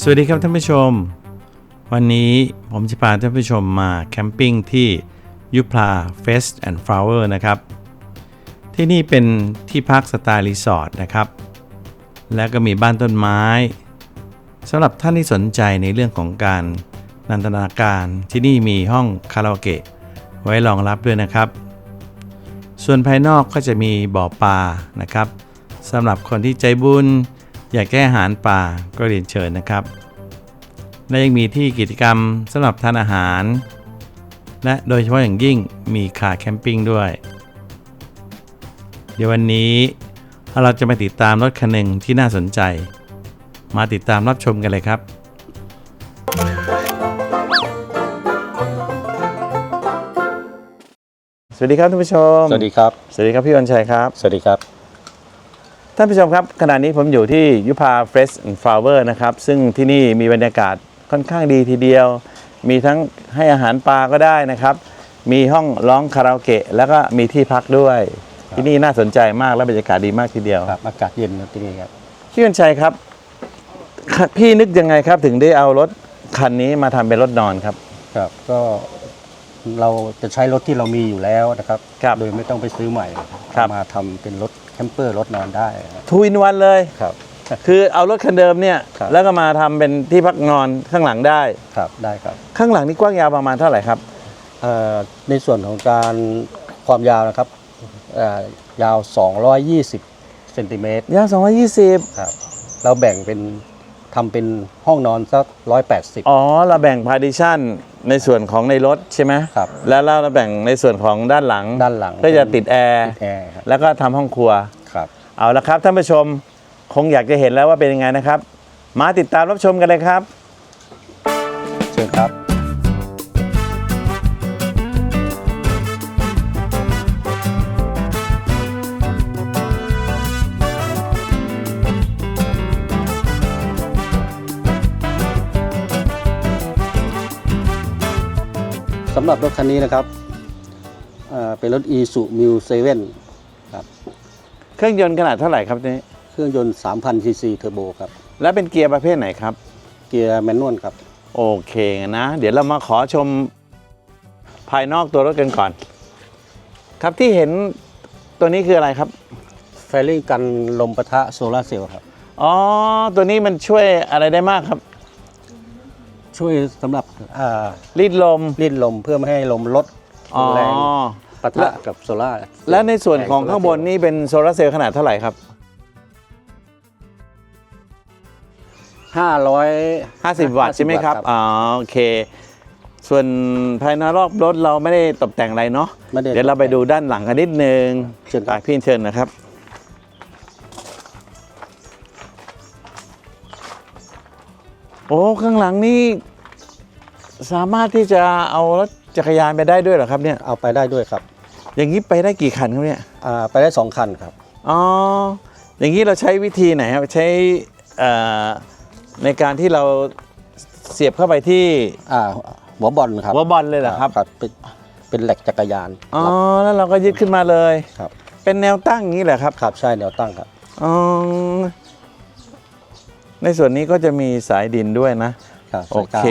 สวัสดีครับท่านผู้ชม วันนี้ผมจะพาท่านผู้ชมมาแคมปิ้งที่ยุพลา Fest and Flower นะครับ ที่นี่เป็นที่พักสไตล์รีสอร์ทนะครับ แล้วก็มีบ้านต้นไม้สำหรับท่านที่สนใจในเรื่องของการนันทนาการที่นี่มีห้องคาราโอเกะไว้รองรับด้วยนะครับ ส่วนภายนอกก็จะมีบ่อปลานะครับสำหรับคนที่ใจบุญ อยากแก้อาหารป่าก็เรียนเชิญนะครับ และยังมีที่กิจกรรมสำหรับทานอาหาร และโดยเฉพาะอย่างยิ่งมีคาร์แคมปิ้งด้วย เดี๋ยววันนี้เราจะมาติดตามรถคันหนึ่งที่น่าสนใจ มาติดตามรับชมกันเลยครับสวัสดีครับท่านผู้ชม สวัสดีครับ สวัสดีครับพี่วันชัยครับ สวัสดีครับ ท่านผู้ชมครับขณะนี้ผมอยู่ที่ยุพา Fresh and Flower นะครับ ซึ่งที่นี่มีบรรยากาศค่อนข้างดีทีเดียว มีทั้งให้อาหารปลาก็ได้นะครับ มีห้องร้องคาราโอเกะ แล้วก็มีที่พักด้วย ที่นี่น่าสนใจมากและบรรยากาศดีมากทีเดียวครับอากาศเย็นนะที่นี่ครับพี่วันชัยครับค่ะพี่นึกยังไงครับถึงได้เอารถคันนี้มาทำเป็นรถนอนครับครับ ก็เราจะใช้รถที่เรามีอยู่แล้วนะครับครับโดยไม่ต้องไปซื้อใหม่ครับเอามาทำเป็นรถ แคมเปอร์รถนอนได้ครับทูอินวันเลย ครับ คือเอารถคันเดิมเนี่ย ครับ แล้วก็มาทำเป็นที่พักนอนข้างหลังได้ ครับได้ครับข้างหลังนี่กว้างยาวประมาณเท่าไหร่ครับ เอ่อในส่วนของการความยาวนะครับเอ่อยาว 220เซนติเมตรยาว220 ครับเราแบ่งเป็นทำเป็นห้องนอนสัก180 อ๋อเราแบ่ง partition ในส่วนของในรถใช่ไหมครับแล้วเราแบ่งในส่วนของด้านหลังด้านหลังก็จะติดแอร์ติดแอร์ครับแล้วก็ทำห้องครัวครับ เอาละครับท่านผู้ชมคงอยากจะเห็นแล้วว่าเป็นยังไงนะครับ มาติดตามรับชมกันเลยครับ เชิญครับำหรับรถคันนี้นะครับเอ่อเป็นรถ e s u m u 7ครับเครื่องยนต์ขนาดเท่าไหร่ครับนี้เครื่องยนต์ 3,000 cc เทอร์โบครับ แล้วเป็นเกียร์ประเภทไหนครับ เกียร์แมนนวลครับ โอเคนะ เดี๋ยวเรามาขอชมภายนอกตัวรถกันก่อน ครับที่เห็นตัวนี้คืออะไรครับไฟลิ่งกันลมปะทะโซลาร์เซลล์ครับ อ๋อ ตัวนี้มันช่วยอะไรได้มากครับ ช่วยสำหรับอ่ารีดลมรีดลมเพื่อไม่ให้ลมลดอ๋อ แรงปะทะกับโซลาร์และในส่วนของข้างบนนี่เป็นโซลาร์เซลล์ขนาดเท่าไหร่ครับ ห้าร้อย 50 วัตต์ใช่ไหมครับ อ๋อโอเค ส่วนภายในรอบรถเราไม่ได้ตกแต่งอะไรเนาะ ไม่ได้เดี๋ยวเราไปดูด้านหลังกันนิดนึงเชิญครับไปพี่เชิญนะครับ โอ้ข้างหลังนี่สามารถที่จะเอารถจักรยานไปได้ด้วยเหรอครับเนี่ย เอาไปได้ด้วยครับอย่างนี้ไปได้กี่คันครับเนี่ยอ่าไปได้สองคันครับ อ๋ออย่างนี้เราใช้วิธีไหนครับใช้เอ่อในการที่เราเสียบเข้าไปที่อ่าหัวบอลครับหัวบอลเลยเหรอครับครับเป็นเป็นเหล็กจักรยานอ๋อรับแล้วเราก็ยึดขึ้นมาเลย ครับ เป็นแนวตั้งอย่างนี้เหรอครับครับใช่แนวตั้งครับอ๋อ ในส่วนนี้ก็จะมีสายดินด้วยนะครับโอเค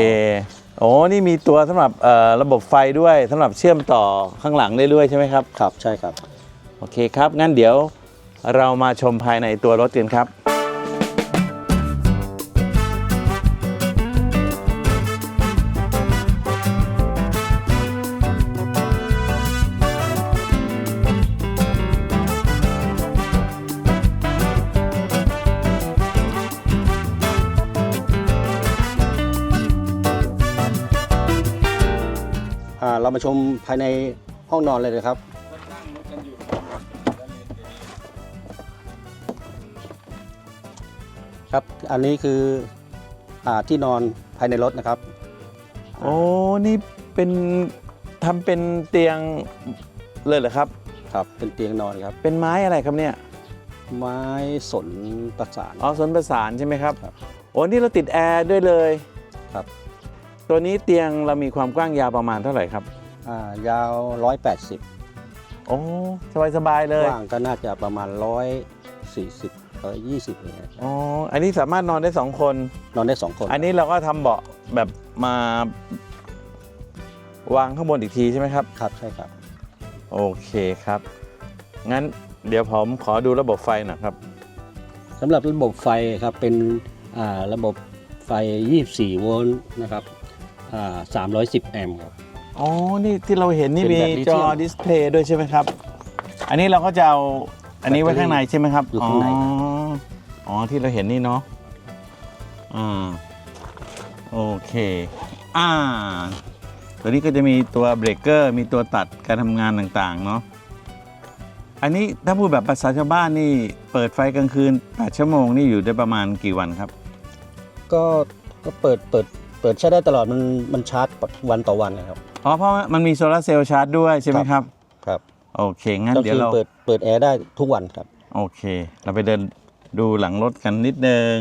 โอ้นี่มีตัวสำหรับเอ่อระบบไฟด้วยสำหรับเชื่อมต่อข้างหลังได้ด้วยใช่ไหมครับ ครับ ใช่ครับ โอเคครับ งั้นเดี๋ยวเรามาชมภายในตัวรถกันครับ อ่าเรามาชมภายในห้องนอนเลยนะครับ ครับอันนี้คืออาที่นอนภายในรถนะครับ โอ้นี่เป็นทำเป็นเตียงเลยเหรอครับ ครับเป็นเตียงนอนครับ เป็นไม้อะไรครับเนี่ย ไม้สนประสาน อ๋อสนประสานใช่ไหมครับ ครับ โอ้นี่เราติดแอร์ด้วยเลยครับ ตัวนี้เตียงเรามีความกว้างยาวประมาณเท่าไหร่ครับอ่ายาว 180 โอ้สบายสบายๆเลยกว้างก็น่าจะประมาณ 140ร้อยยี่สิบเนี่ยอ๋ออันนี้สามารถนอนได้สองคน นอนได้สองคนอันนี้เราก็ทำเบาะแบบมาวางข้างบนอีกทีใช่ไหมครับ ครับใช่ครับ โอเคครับ งั้นเดี๋ยวผมขอดูระบบไฟหน่อยครับ สำหรับระบบไฟครับเป็นอ่าระบบไฟ 24 โวลต์นะครับอ่า 310 แอมป์ครับ อ๋อ นี่ที่เราเห็นนี่เป็นมีแบบลิจเธีอยมดิสเพลย์ด้วยใช่ไหมครับ อันนี้เราก็จะเอาอันนี้ไว้ข้างในใช่ไหมครับอยู่ข้างในครับ อ๋ออ๋อที่เราเห็นนี่เนาะอ่าโอเคอ่าตัวนี้ก็จะมีตัวเบรกเกอร์มีตัวตัดการทำงานต่างๆเนาะอันนี้ถ้าพูดแบบภาษาชาวบ้านนี่เปิดไฟกลางคืน8ชั่วโมงนี่อยู่ได้ประมาณกี่วันครับ ก็ก็เปิดเปิด เปิดใช้ได้ตลอดมันมันชาร์จวันต่อวันนะครับ อ๋อเพราะมันมีโซลาร์เซลล์ชาร์จด้วยใช่ไหมครับ ครับโอเค งั้นก็เดี๋ยคืวอเรา เปิดเปิดแอร์ได้ทุกวันครับ โอเค เราไปเดินดูหลังรถกันนิดนึง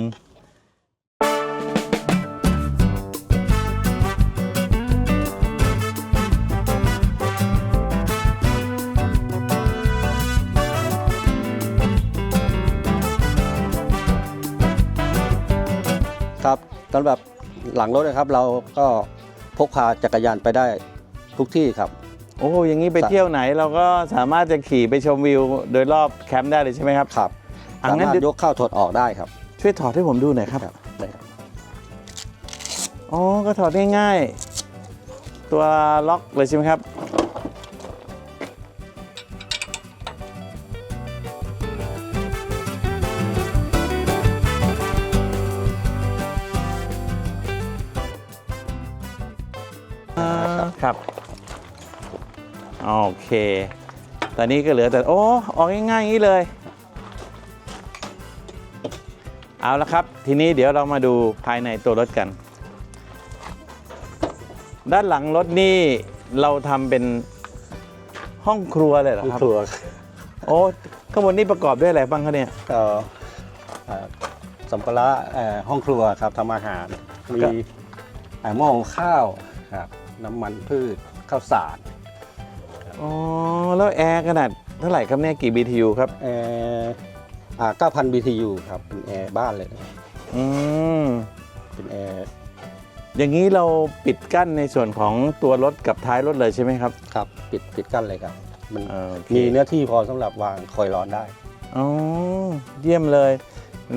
ครับสำหรับ หลังรถนะครับ เราก็พกพาจักรยานไปได้ทุกที่ครับ โอ้โหอย่างนี้ไปสะเที่ยวไหนเราก็สามารถจะขี่ไปชมวิว โดยรอบแคมป์ได้เลยใช่ไหมครับครับอะสางั้นมารถเดี๋ยวยกเข้าถอดออกได้ครับช่วยถอดให้ผมดูหน่อยครับได้ครับ อ๋อ ก็ถอดง่ายๆ ตัวล็อกเลยใช่ไหมครับ ครับ โอเค ตอนนี้ก็เหลือแต่ โอ้ ออกง่ายๆอย่างนี้เลย เอาละครับ ทีนี้เดี๋ยวเรามาดูภายในตัวรถกัน ด้านหลังรถนี่เราทำเป็นห้องครัวเลยเหรอครับครัวโอ้ข้างบนนี่ประกอบด้วยอะไรบ้างครับเนี่ยก็เอ่อสัมภาระเอ่อห้องครัวครับทำอาหารมีครับเอ่อหม้อหุงข้าวครับ น้ำมันพืชข้าวสารอ๋อ แล้วแอร์ขนาดเท่าไหร่ครับเนี่ยกี่ BTU ครับ แอร์อ่า9,000 BTU ครับ เป็นแอร์บ้านเลยนะอืม เป็นแอร์อย่างนี้เราปิดกั้นในส่วนของตัวรถกับท้ายรถเลยใช่ไหมครับครับปิดปิดกั้นเลยครับ มันโอเคมีเนื้อที่พอสำหรับวางคอยร้อนได้ อ๋อ เยี่ยมเลย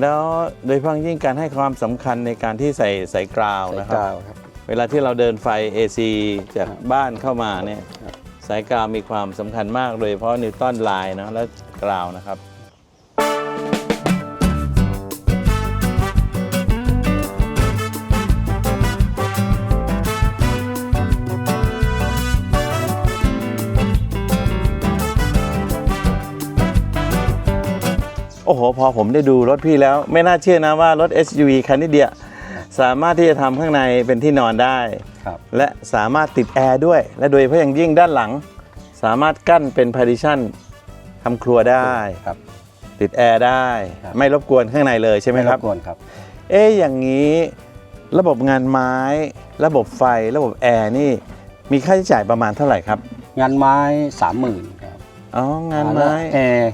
แล้วโดยเฉพาะยิ่งการให้ความสำคัญในการที่ใส่ใส่กราวใส่นะครับ กาวครับ เวลาที่เราเดินไฟ AC จากบ้านเข้ามาเนี่ยสายกาวมีความสำคัญมากโดยเฉพาะนิวตันไลน์นะและกราวนะครับโอ้โห พอผมได้ดูรถพี่แล้ว ไม่น่าเชื่อนะว่ารถ SUV คันนี้เดียว สามารถที่จะทำข้างในเป็นที่นอนได้ครับและสามารถติดแอร์ด้วย และโดยเฉพาะอย่างยิ่งด้านหลัง สามารถกั้นเป็นพาร์ติชันทำครัวได้ครับติดแอร์ได้ครับไม่รบกวนข้างในเลยใช่ไหมครับกวนครับ เอ๊ะอย่างนี้ระบบงานไม้ ระบบไฟ ระบบแอร์นี่มีค่าใช้จ่ายประมาณเท่าไหร่ครับ งานไม้30,000ครับอ๋องานไม้แอร์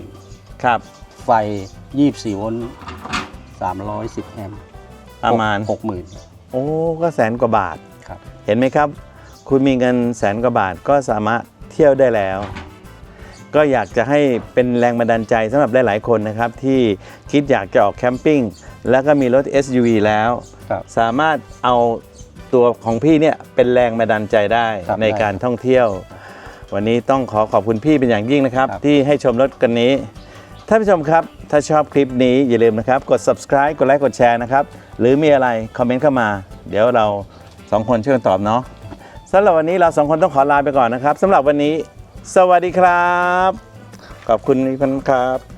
30,000ครับ ไฟ24โวลต์310แอมป์ ประมาณ 60,000โอ้ก็แสนกว่าบาทครับ เห็นไหมครับ คุณมีเงินแสนกว่าบาทก็สามารถเที่ยวได้แล้ว ก็อยากจะให้เป็นแรงบันดาลใจสำหรับหลาย ๆ คนนะครับ ที่คิดอยากจะออกแคมปิ้งแล้วก็มีรถ SUV แล้ว ครับ สามารถเอาตัวของพี่เนี่ยเป็นแรงบันดาลใจได้ครับในการท่องเที่ยว วันนี้ต้องขอขอบคุณพี่เป็นอย่างยิ่งนะครับ ครับ ที่ให้ชมรถกันนี้ ท่านผู้ชมครับ ถ้าชอบคลิปนี้อย่าลืมนะครับ กด subscribe กดไลค์กดแชร์นะครับ หรือมีอะไร คอมเมนต์เข้ามา เดี๋ยวเราสองคนช่วยกันตอบเนาะสำหรับวันนี้เราสองคนต้องขอลาไปก่อนนะครับสำหรับวันนี้ สวัสดีครับ ขอบคุณอีกครั้งครับ